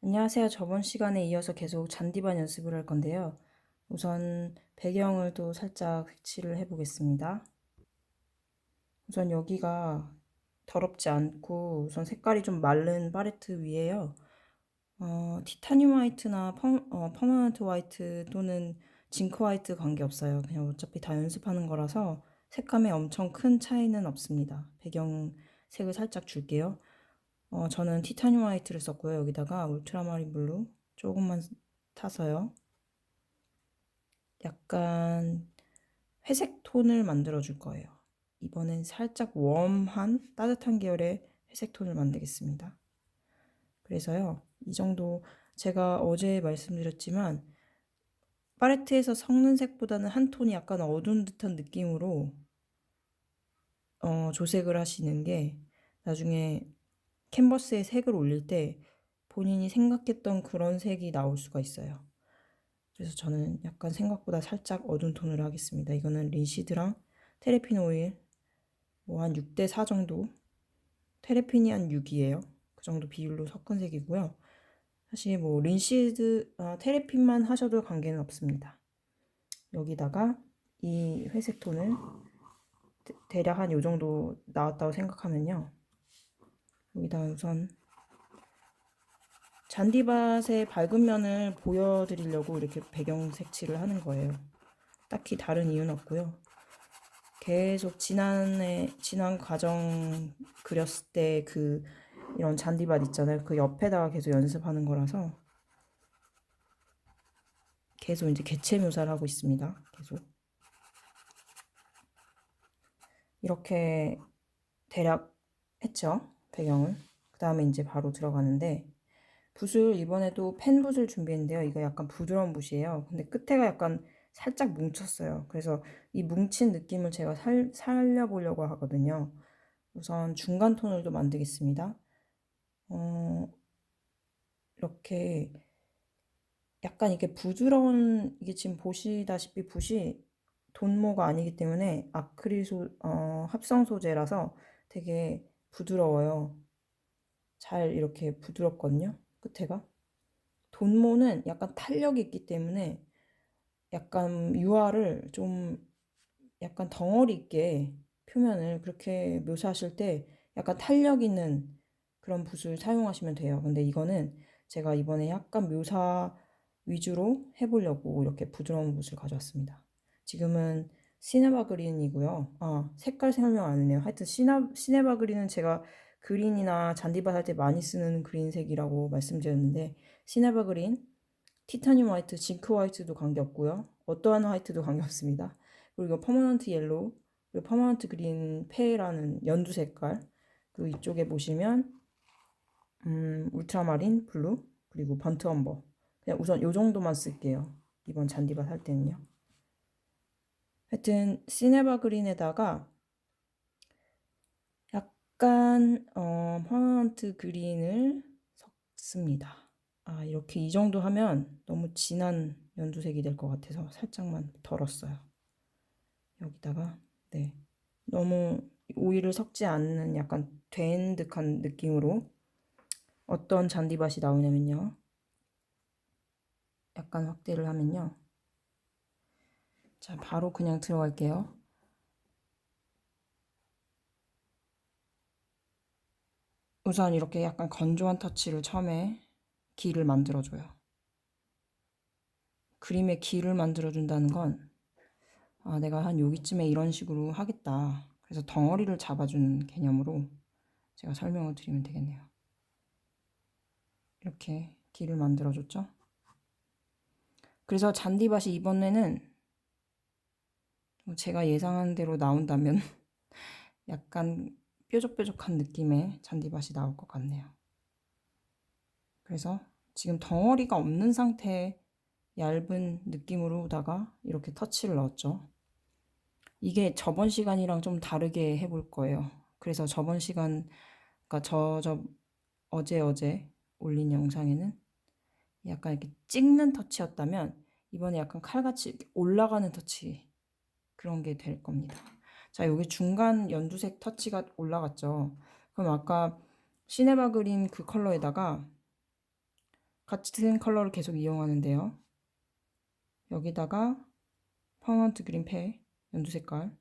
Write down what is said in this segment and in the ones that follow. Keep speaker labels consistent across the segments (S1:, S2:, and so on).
S1: 안녕하세요. 저번 시간에 이어서 계속 잔디밭 연습을 할 건데요. 우선 배경을 또 살짝 색칠을 해보겠습니다. 우선 여기가 더럽지 않고 우선 색깔이 좀 마른 팔레트 위에요. 어, 티타늄 화이트나 퍼, 어, 퍼머넌트 화이트 또는 징크 화이트 관계없어요. 그냥 어차피 다 연습하는 거라서 색감에 엄청 큰 차이는 없습니다. 배경 색을 살짝 줄게요. 어, 저는 티타늄 화이트를 썼고요. 여기다가 울트라마린 블루 조금만 타서요. 약간 회색 톤을 만들어 줄 거예요. 이번엔 살짝 웜한 따뜻한 계열의 회색 톤을 만들겠습니다. 그래서요, 이 정도 제가 어제 말씀드렸지만 팔레트에서 섞는 색보다는 한 톤이 약간 어두운 듯한 느낌으로 어, 조색을 하시는 게 나중에 캔버스에 색을 올릴 때 본인이 생각했던 그런 색이 나올 수가 있어요. 그래서 저는 약간 생각보다 살짝 어두운 톤으로 하겠습니다. 이거는 리시드랑 테레핀 오일 뭐 한 6대 4 정도 테레핀이 한 6이에요. 그 정도 비율로 섞은 색이고요. 사실 뭐 린시드 아, 테레핀만 하셔도 관계는 없습니다. 여기다가 이 회색 톤을 대략 한 요 정도 나왔다고 생각하면요. 여기다 우선 잔디밭의 밝은 면을 보여드리려고 이렇게 배경 색칠을 하는 거예요. 딱히 다른 이유는 없고요. 계속 지난해 지난 과정 그렸을 때 그 이런 잔디밭 있잖아요. 그 옆에다가 계속 연습하는 거라서 계속 이제 개체 묘사를 하고 있습니다. 계속 이렇게 대략 했죠. 배경을. 그 다음에 이제 바로 들어가는데 붓을 이번에도 펜 붓을 준비했는데요. 이거 약간 부드러운 붓이에요. 근데 끝에가 약간 살짝 뭉쳤어요. 그래서 이 뭉친 느낌을 제가 살, 살려보려고 하거든요. 우선 중간 톤을 또 만들겠습니다. 어, 이렇게 약간 이게 부드러운 이게 지금 보시다시피 붓이 돈모가 아니기 때문에 아크릴 소, 어, 합성 소재라서 되게 부드러워요. 잘 이렇게 부드럽거든요. 끝에가. 돈모는 약간 탄력이 있기 때문에 약간 유화를 좀 약간 덩어리 있게 표면을 그렇게 묘사하실 때 약간 탄력 있는 그런 붓을 사용하시면 돼요. 근데 이거는 제가 이번에 약간 묘사 위주로 해보려고 이렇게 부드러운 붓을 가져왔습니다. 지금은 시네바 그린이고요. 아, 색깔 설명 안 했네요. 하여튼 시나, 시네바 그린은 제가 그린이나 잔디밭 할 때 많이 쓰는 그린색이라고 말씀드렸는데 시네바 그린, 티타늄 화이트, 징크 화이트도 관계없고요. 어떠한 화이트도 관계없습니다. 그리고 퍼머넌트 옐로우, 그리고 퍼머넌트 그린 페이라는 연두 색깔 그리고 이쪽에 보시면 음, 울트라마린 블루 그리고 번트 엄버 그냥 우선 요 정도만 쓸게요. 이번 잔디밭 할 때는요. 하여튼 시네바 그린에다가 약간 어, 퍼먼트 그린을 섞습니다. 아 이렇게 이 정도 하면 너무 진한 연두색이 될 것 같아서 살짝만 덜었어요. 여기다가 네 너무 오일을 섞지 않는 약간 된 듯한 느낌으로 어떤 잔디밭이 나오냐면요. 약간 확대를 하면요. 자, 바로 그냥 들어갈게요. 우선 이렇게 약간 건조한 터치를 처음에 길을 만들어줘요. 그림에 길을 만들어준다는 건, 아, 내가 한 여기쯤에 이런 식으로 하겠다. 그래서 덩어리를 잡아주는 개념으로 제가 설명을 드리면 되겠네요. 이렇게 길을 만들어줬죠. 그래서 잔디밭이 이번에는 제가 예상한 대로 나온다면 약간 뾰족뾰족한 느낌의 잔디밭이 나올 것 같네요. 그래서 지금 덩어리가 없는 상태의 얇은 느낌으로다가 이렇게 터치를 넣었죠. 이게 저번 시간이랑 좀 다르게 해볼 거예요. 그래서 저번 시간, 그러니까 저, 저, 어제, 어제 올린 영상에는 약간 이렇게 찍는 터치였다면 이번에 약간 칼같이 올라가는 터치 그런 게 될 겁니다. 자, 여기 중간 연두색 터치가 올라갔죠. 그럼 아까 시네바 그린 그 컬러에다가 같은 컬러를 계속 이용하는데요. 여기다가 퍼먼트 그린 페 연두 색깔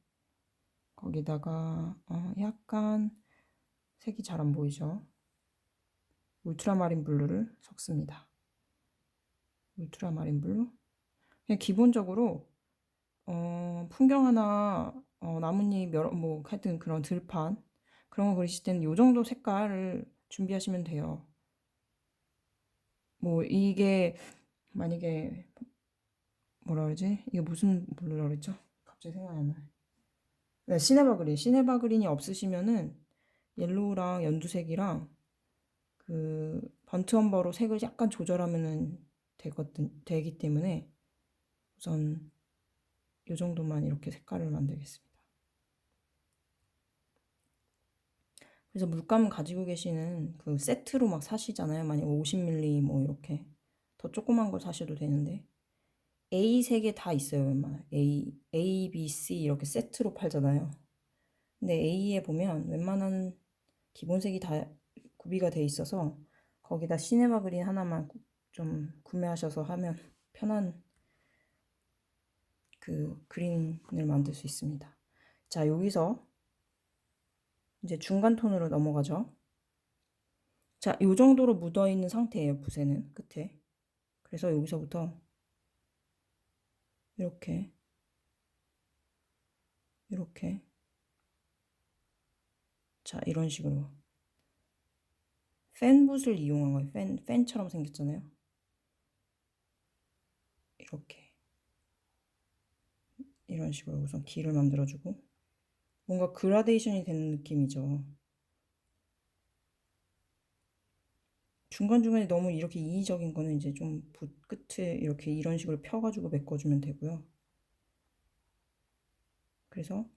S1: 거기다가 어, 약간 색이 잘 안 보이죠? 울트라마린 블루를 섞습니다. 울트라마린 블루. 그냥 기본적으로 어, 풍경 하나 어, 나뭇잎 여러 뭐 하여튼 그런 들판 그런 거 그리실 때는 요 정도 색깔을 준비하시면 돼요. 뭐 이게 만약에 뭐라 그러지? 이게 무슨 블루라 그랬죠? 갑자기 생각이 안 나네. 네, 시네바그린. 시네바그린이 없으시면은 옐로우랑 연두색이랑 그 번트 험버로 색을 약간 조절하면은 되거든 되기 때문에 우선 이 정도만 이렇게 색깔을 만들겠습니다. 그래서 물감 가지고 계시는 그 세트로 막 사시잖아요. 만약 50ml 뭐 이렇게 더 조그만 걸 사셔도 되는데 A 세 개 다 있어요. 웬만하면 A, A, B, C 이렇게 세트로 팔잖아요. 근데 A에 보면 웬만한 기본색이 다 구비가 돼 있어서 거기다 시네마 그린 하나만 좀 구매하셔서 하면 편한 그 그린을 만들 수 있습니다. 자, 여기서 이제 중간 톤으로 넘어가죠. 자, 요 정도로 묻어 있는 상태예요, 붓에는 끝에. 그래서 여기서부터 이렇게 이렇게 자, 이런 식으로 팬붓을 이용한 거예요. 팬, 팬처럼 생겼잖아요. 이렇게 이런 식으로 우선 길을 만들어주고 뭔가 그라데이션이 되는 느낌이죠. 중간중간에 너무 이렇게 이의적인 거는 이제 좀붓 끝에 이렇게 이런 식으로 펴가지고 메꿔주면 되고요. 그래서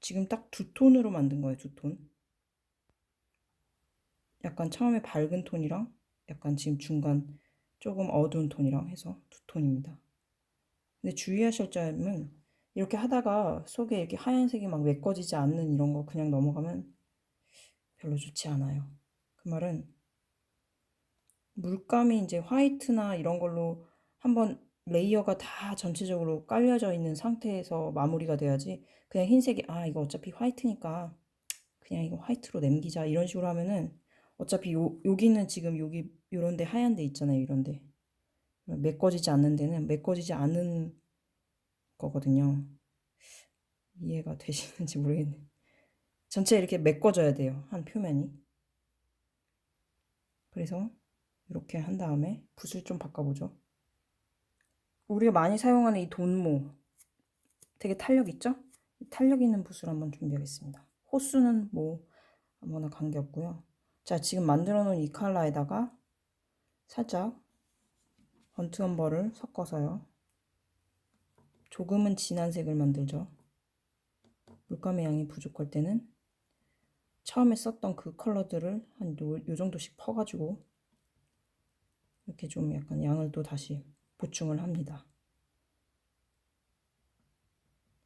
S1: 지금 딱 두 톤으로 만든 거예요, 두 톤. 약간 처음에 밝은 톤이랑 약간 지금 중간 조금 어두운 톤이랑 해서 두 톤입니다. 근데 주의하실 점은 이렇게 하다가 속에 이렇게 하얀색이 막 메꿔지지 않는 이런 거 그냥 넘어가면 별로 좋지 않아요. 그 말은 물감이 이제 화이트나 이런 걸로 한번 레이어가 다 전체적으로 깔려져 있는 상태에서 마무리가 돼야지 그냥 흰색이 아 이거 어차피 화이트니까 그냥 이거 화이트로 남기자 이런 식으로 하면은 어차피 요, 여기는 지금 여기 요런 데 하얀 데 있잖아요 이런 데 메꿔지지 않는 데는 메꿔지지 않은 거거든요 이해가 되시는지 모르겠네 전체 이렇게 메꿔져야 돼요 한 표면이 그래서 이렇게 한 다음에 붓을 좀 바꿔보죠 우리가 많이 사용하는 이 돈모 되게 탄력 있죠? 탄력 있는 붓을 한번 준비하겠습니다. 호수는 뭐 아무나 관계없고요. 자 지금 만들어 놓은 이 컬러에다가 살짝 번트 험버를 섞어서요. 조금은 진한 색을 만들죠. 물감의 양이 부족할 때는 처음에 썼던 그 컬러들을 한요 정도씩 퍼가지고 이렇게 좀 약간 양을 또 다시 보충을 합니다.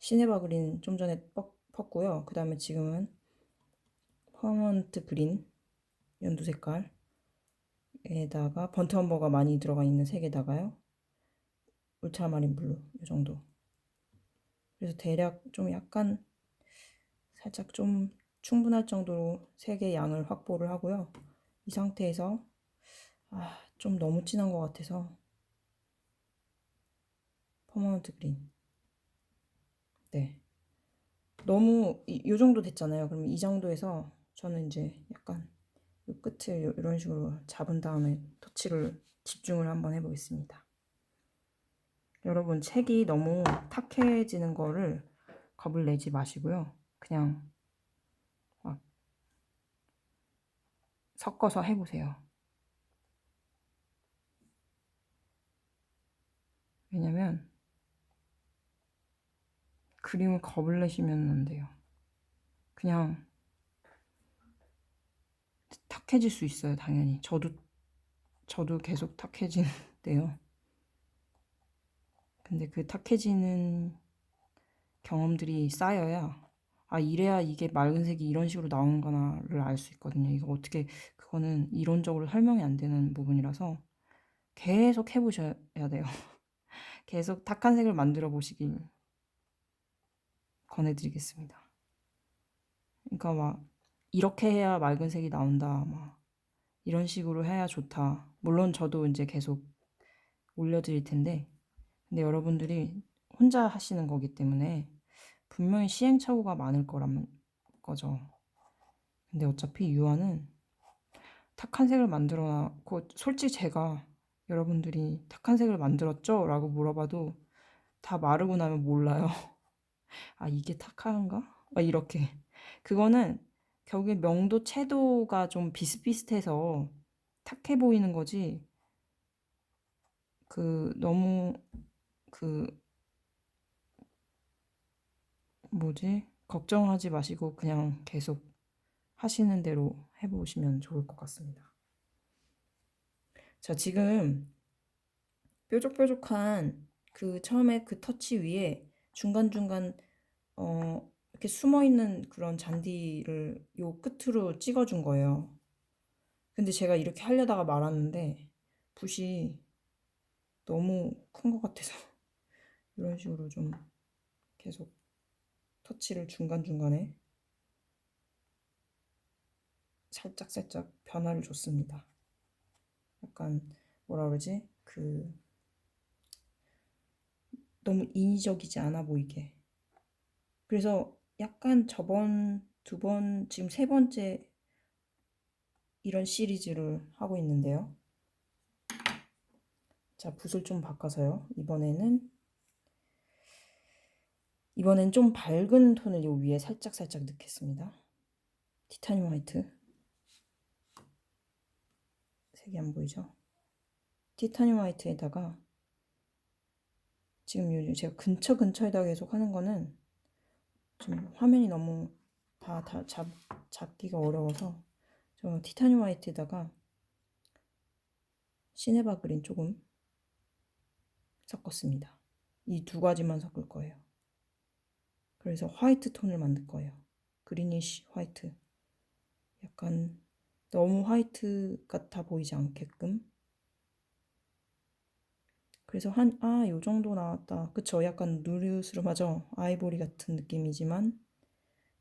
S1: 시네바 그린 좀 전에 펐고요. 그 다음에 지금은 퍼먼트 그린 연두 색깔 에다가 번트 험버가 많이 들어가 있는 색에다가요. 울트라마린 블루 이 정도. 그래서 대략 좀 약간 살짝 좀 충분할 정도로 색의 양을 확보를 하고요. 이 상태에서 아, 좀 너무 진한 것 같아서 퍼머넌트 그린. 네. 너무 이, 요 정도 됐잖아요. 그럼 이 정도에서 저는 이제 약간 요 끝을 요, 이런 식으로 잡은 다음에 터치를 집중을 한번 해보겠습니다. 여러분 책이 너무 탁해지는 거를 겁을 내지 마시고요. 그냥 막 섞어서 해보세요. 왜냐면 그림을 겁을 내시면 안 돼요. 그냥 탁해질 수 있어요, 당연히. 저도 저도 계속 탁해지는데요. 근데 그 탁해지는 경험들이 쌓여야 아 이래야 이게 맑은 색이 이런 식으로 나오는구나를 알 수 있거든요. 이거 어떻게 그 그거는 이론적으로 설명이 안 되는 부분이라서 계속 해보셔야 돼요. 계속 탁한 색을 만들어 보시길 권해드리겠습니다. 그러니까 막 이렇게 해야 맑은 색이 나온다. 막 이런 식으로 해야 좋다. 물론 저도 이제 계속 올려드릴 텐데, 근데 여러분들이 혼자 하시는 거기 때문에 분명히 시행착오가 많을 거란 거죠. 근데 어차피 유화는 탁한 색을 만들어 놨고, 솔직히 제가 여러분들이 탁한 색을 만들었죠? 라고 물어봐도 다 마르고 나면 몰라요. 아, 이게 탁한가? 막 이렇게. 그거는 결국에 명도 채도가 좀 비슷비슷해서 탁해 보이는 거지. 그 너무 그 뭐지? 걱정하지 마시고 그냥 계속 하시는 대로 해보시면 좋을 것 같습니다. 자, 지금 뾰족뾰족한 그 처음에 그 터치 위에 중간중간 어 이렇게 숨어 있는 그런 잔디를 요 끝으로 찍어준 거예요. 근데 제가 이렇게 하려다가 말았는데 붓이 너무 큰 것 같아서 이런 식으로 좀 계속 터치를 중간중간에 살짝살짝 변화를 줬습니다. 약간 뭐라 그러지? 그 너무 인위적이지 않아 보이게. 그래서 약간 저번 두 번, 지금 세 번째 이런 시리즈를 하고 있는데요. 자, 붓을 좀 바꿔서요. 이번에는 이번엔 좀 밝은 톤을 요 위에 살짝 살짝 넣겠습니다. 티타늄 화이트. 색이 안 보이죠? 티타늄 화이트에다가 지금 요 제가 근처 근처에다가 계속 하는 거는 좀 화면이 너무 다, 다 잡, 잡기가 어려워서 저 티타늄 화이트에다가 시네바 그린 조금 섞었습니다. 이 두 가지만 섞을 거예요. 그래서 화이트 톤을 만들 거예요. 그리니쉬 화이트. 약간 너무 화이트 같아 보이지 않게끔. 그래서 한, 아, 요 정도 나왔다. 그쵸? 약간 누르스름하죠? 아이보리 같은 느낌이지만,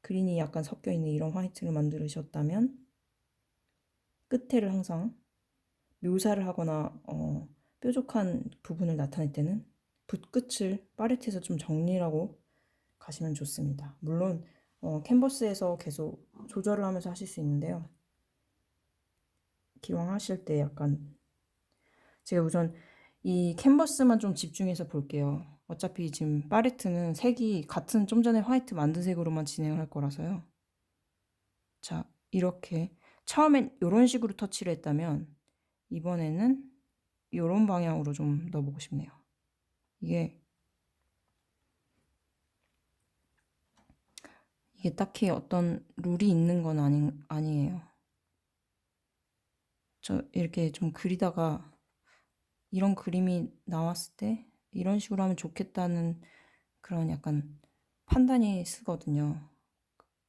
S1: 그린이 약간 섞여 있는 이런 화이트를 만들으셨다면, 끝에를 항상 묘사를 하거나, 어, 뾰족한 부분을 나타낼 때는 붓끝을 파레트에서 좀 정리라고 가시면 좋습니다. 물론, 어, 캔버스에서 계속 조절을 하면서 하실 수 있는데요. 기왕 하실 때 약간 제가 우선 이 캔버스만 좀 집중해서 볼게요. 어차피 지금 파레트는 색이 같은 좀 전에 화이트 만든 색으로만 진행을 할 거라서요. 자, 이렇게 처음엔 이런 식으로 터치를 했다면 이번에는 이런 방향으로 좀 넣어보고 싶네요. 이게 이게 딱히 어떤 룰이 있는 건 아니, 아니에요. 저 이렇게 좀 그리다가 이런 그림이 나왔을 때 이런 식으로 하면 좋겠다는 그런 약간 판단이 쓰거든요.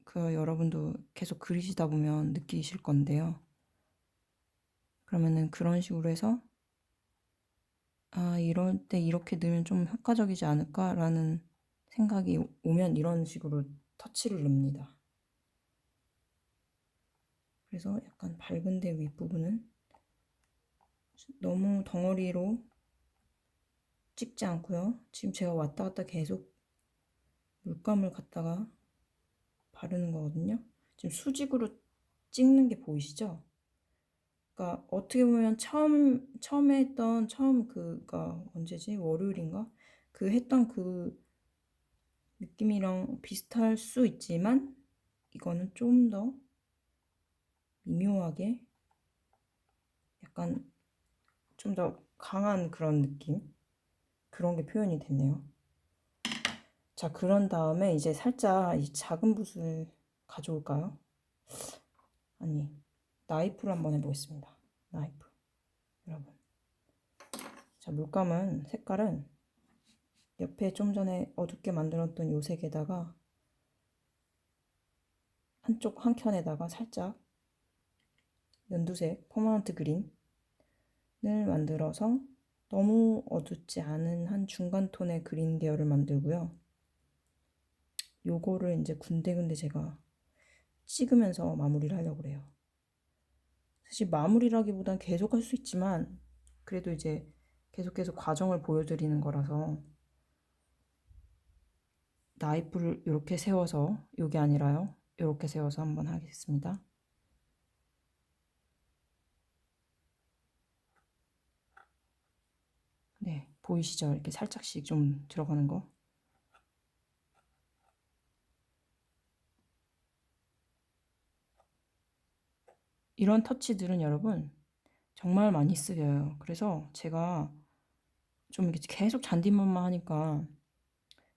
S1: 그 여러분도 계속 그리시다 보면 느끼실 건데요. 그러면은 그런 식으로 해서 아, 이럴 때 이렇게 넣으면 좀 효과적이지 않을까라는 생각이 오면 이런 식으로 터치를 넣습니다. 그래서 약간 밝은 데 윗부분은 너무 덩어리로 찍지 않고요. 지금 제가 왔다 갔다 계속 물감을 갖다가 바르는 거거든요. 지금 수직으로 찍는 게 보이시죠? 그러니까 어떻게 보면 처음 처음에 했던 처음 그가 언제지 월요일인가 그 했던 그 느낌이랑 비슷할 수 있지만 이거는 좀 더 미묘하게 약간 좀 더 강한 그런 느낌 그런 게 표현이 됐네요. 자 그런 다음에 이제 살짝 이 작은 붓을 가져올까요? 아니 나이프를 한번 해보겠습니다. 나이프 여러분 자 물감은 색깔은 옆에 좀 전에 어둡게 만들었던 요 색에다가 한쪽 한 켠에다가 살짝 연두색 퍼머넌트 그린을 만들어서 너무 어둡지 않은 한 중간 톤의 그린 계열을 만들고요. 요거를 이제 군데군데 제가 찍으면서 마무리를 하려고 그래요. 사실 마무리라기보단 계속 할 수 있지만 그래도 이제 계속 계속 과정을 보여드리는 거라서 나이프를 이렇게 세워서 이게 아니라요. 이렇게 세워서 한번 하겠습니다. 네, 보이시죠? 이렇게 살짝씩 좀 들어가는 거. 이런 터치들은 여러분 정말 많이 쓰여요. 그래서 제가 좀 이렇게 계속 잔디만만 하니까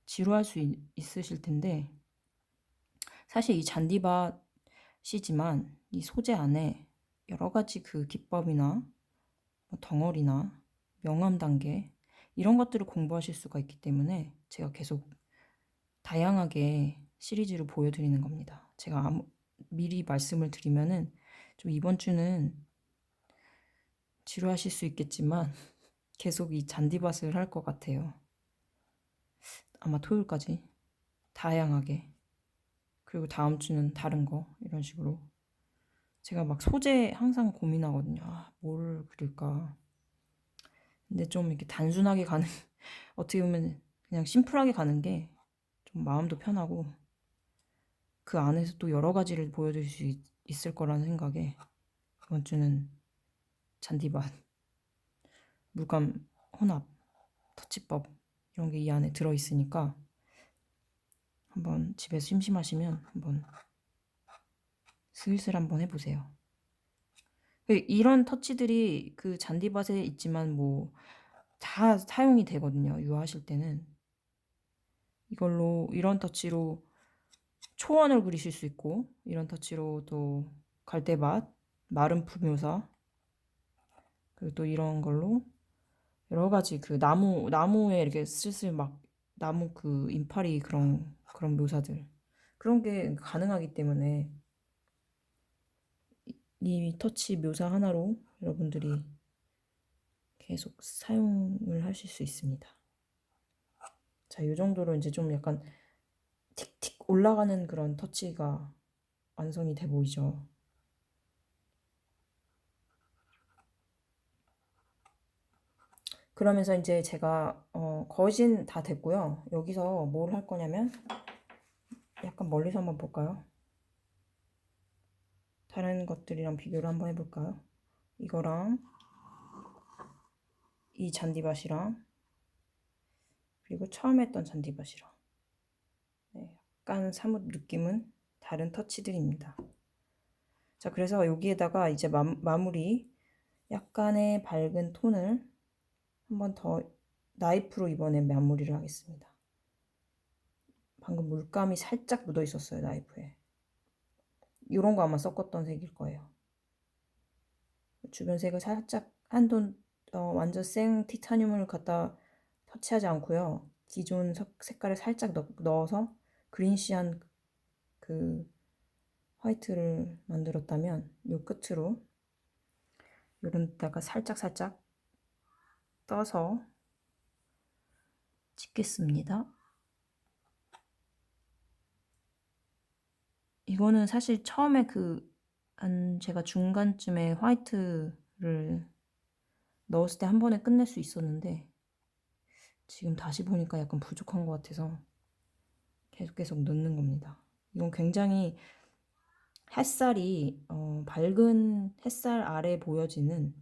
S1: 지루할 수 있, 있으실 텐데 사실 이 잔디밭이지만 이 소재 안에 여러 가지 그 기법이나 뭐 덩어리나 명암 단계 이런 것들을 공부하실 수가 있기 때문에 제가 계속 다양하게 시리즈를 보여드리는 겁니다. 제가 아무, 미리 말씀을 드리면은 좀 이번 주는 지루하실 수 있겠지만 계속 이 잔디밭을 할 것 같아요. 아마 토요일까지 다양하게 그리고 다음 주는 다른 거 이런 식으로 제가 막 소재 항상 고민하거든요. 아, 뭘 그릴까? 근데 좀 이렇게 단순하게 가는 어떻게 보면 그냥 심플하게 가는 게 좀 마음도 편하고 그 안에서 또 여러 가지를 보여드릴 수 있, 있을 거라는 생각에 이번 주는 잔디밭, 물감 혼합, 터치법 이런 게 이 안에 들어 있으니까 한번 집에서 심심하시면 한번 슬슬 한번 해보세요. 그 이런 터치들이 그 잔디밭에 있지만 뭐 다 사용이 되거든요. 유화하실 때는 이걸로 이런 터치로 초원을 그리실 수 있고 이런 터치로 또 갈대밭, 마른 풀묘사 그리고 또 이런 걸로 여러 가지 그 나무 나무에 이렇게 슬슬 막 나무 그 인파리 그런 그런 묘사들 그런 게 가능하기 때문에 이 터치 묘사 하나로 여러분들이 계속 사용을 하실 수 있습니다. 자, 이 정도로 이제 좀 약간 틱틱 올라가는 그런 터치가 완성이 돼 보이죠. 그러면서 이제 제가 어, 거진 다 됐고요. 여기서 뭘 할 거냐면 약간 멀리서 한번 볼까요? 다른 것들이랑 비교를 한번 해볼까요? 이거랑 이 잔디밭이랑 그리고 처음 했던 잔디밭이랑 네, 약간 사뭇 느낌은 다른 터치들입니다. 자 그래서 여기에다가 이제 마, 마무리 약간의 밝은 톤을 한번 더 나이프로 이번에 마무리를 하겠습니다. 방금 물감이 살짝 묻어 있었어요 나이프에. 이런 거 아마 섞었던 색일 거예요. 주변 색을 살짝 한돈 어, 완전 생 티타늄을 갖다 터치하지 않고요. 기존 색깔을 살짝 넣, 어서 그린시한 그 화이트를 만들었다면 요 끝으로 요런 데다가 살짝 살짝 떠서 찍겠습니다. 이거는 사실 처음에 그, 한, 제가 중간쯤에 화이트를 넣었을 때한 번에 끝낼 수 있었는데, 지금 다시 보니까 약간 부족한 것 같아서 계속 계속 넣는 겁니다. 이건 굉장히 햇살이, 어, 밝은 햇살 아래 보여지는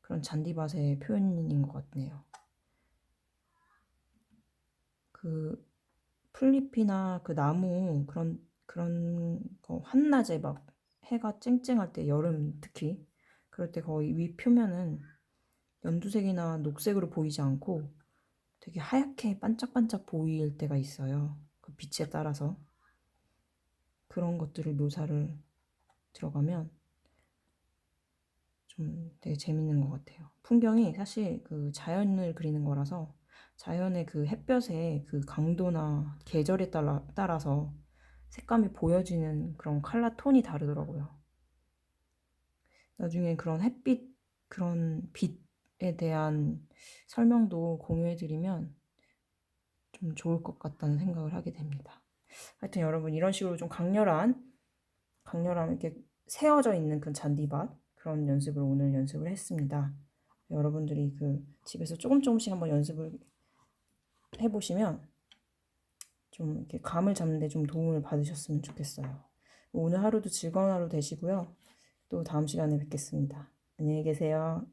S1: 그런 잔디밭의 표현인 것 같네요. 그 플리피나 그 나무 그런 그런 거 한낮에 막 해가 쨍쨍할 때 여름 특히 그럴 때 거의 위 표면은 연두색이나 녹색으로 보이지 않고 되게 하얗게 반짝반짝 보일 때가 있어요. 그 빛에 따라서 그런 것들을 묘사를 들어가면 좀 되게 재밌는 것 같아요. 풍경이 사실 그 자연을 그리는 거라서 자연의 그 햇볕의 그 강도나 계절에 따라, 따라서 색감이 보여지는 그런 컬러 톤이 다르더라고요. 나중에 그런 햇빛, 그런 빛에 대한 설명도 공유해드리면 좀 좋을 것 같다는 생각을 하게 됩니다. 하여튼 여러분 이런 식으로 좀 강렬한, 강렬한 이렇게 세워져 있는 그 잔디밭 그런 연습을 오늘 연습을 했습니다. 여러분들이 그 집에서 조금 조금씩 한번 연습을 해보시면 좀 이렇게 감을 잡는데 좀 도움을 받으셨으면 좋겠어요. 오늘 하루도 즐거운 하루 되시고요. 또 다음 시간에 뵙겠습니다. 안녕히 계세요.